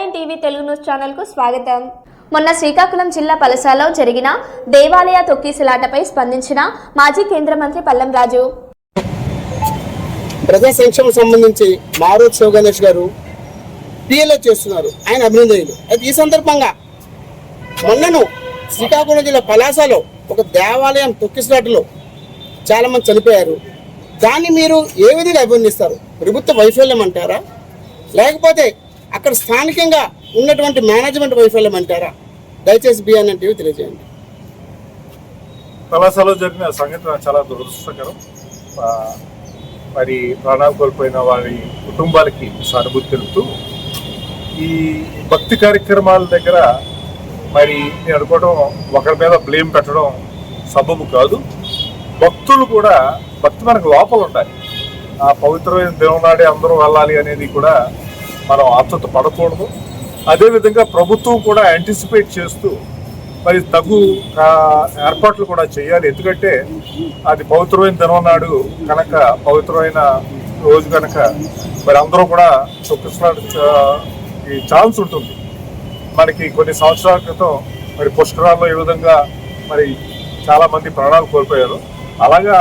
Nine TV Telugu news ఛానల్కు స్వాగతం. మొన్న శ్రీకాకుళం జిల్లా పలసాలో జరిగిన దేవాలయ తొక్కిసలాటపై స్పందించిన మాజీ కేంద్ర మంత్రి పల్లం రాజు. ప్రజా సంక్షేమం సంబంధించి మారుత్ శివ గణేష్ గారు పిఎల్ఏ చేస్తున్నారు. ఆయన అభినందనలు అయితే ఈ సందర్భంగా మొన్నను శ్రీకాకుళం జిల్లా పలాసలో ఒక దేవాలయం తొక్కిసలాటలో చాలా మంది చనిపోయారు. దాన్ని మీరు ఏ విధంగా అభినందిస్తారు ప్రభుత్వ వైఫల్యం అంటారా? లేకపోతే అక్కడ స్థానికంగా ఉన్నటువంటి మేనేజ్మెంట్ వైఫల్యం అంటారా దయచేసి బిఆర్ఎన్ టీవీ తెలియజేయండి. కళాశాలలో జరిగిన సంఘటన చాలా దురదృష్టకరం. మరి ప్రాణాలు కోల్పోయిన వారి కుటుంబాలకి సానుభూతి తెలుపుతూ ఈ భక్తి కార్యక్రమాల దగ్గర మరి నేను అనుకోవడం ఒకరి మీద బ్లేమ్ పెట్టడం సబబు కాదు. భక్తులు కూడా భక్తి మనకు లోపల ఉండాలి. ఆ పవిత్రమైన దేవునాడే అందరూ వెళ్ళాలి అనేది కూడా మనం ఆతృత పడకూడదు. అదేవిధంగా ప్రభుత్వం కూడా యాంటిసిపేట్ చేస్తూ మరి తగు ఏర్పాట్లు కూడా చేయాలి. ఎందుకంటే అది పవిత్రమైన దినం నాడు కనుక పవిత్రమైన రోజు కనుక మరి అందరూ కూడా చొప్పిస్తున్న ఈ ఛాన్స్ ఉంటుంది. మనకి కొన్ని సంవత్సరాల క్రితం మరి పుష్కరాల్లో ఈ విధంగా మరి చాలామంది ప్రాణాలు కోల్పోయారు. అలాగా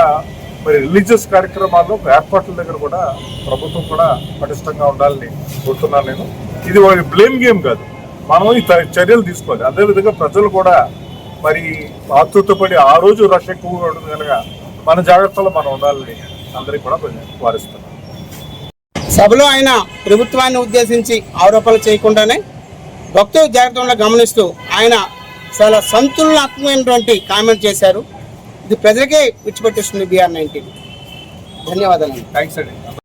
మరి రిలీజియస్ కార్యక్రమాల్లో ఏర్పాట్ల దగ్గర కూడా ప్రభుత్వం కూడా పటిష్టంగా ఉండాలని కోరుతున్నాను నేను. ఇది ఒక బ్లేమ్ గేమ్ కాదు. మనం ఈ చర్యలు తీసుకోవాలి. అదేవిధంగా ప్రజలు కూడా మరి ఆతృతపడి ఆ రోజు రష్ ఎక్కువగా ఉంటుంది కనుక మన జాగ్రత్తలో మనం ఉండాలని అందరికీ కూడా వారిస్తున్నాం సభలో ఆయన ప్రభుత్వాన్ని ఉద్దేశించి ఆరోపణలు చేయకుండానే భక్తుల జాగ్రత్తగా గమనిస్తూ ఆయన చాలా సంతులనాత్మకమైనటువంటి కామెంట్ చేశారు. ఇది ప్రజలకే విడిచిపెట్టేస్తుంది బీఆర్ నైన్టీన్. ధన్యవాదాలు థ్యాంక్స్ అండి.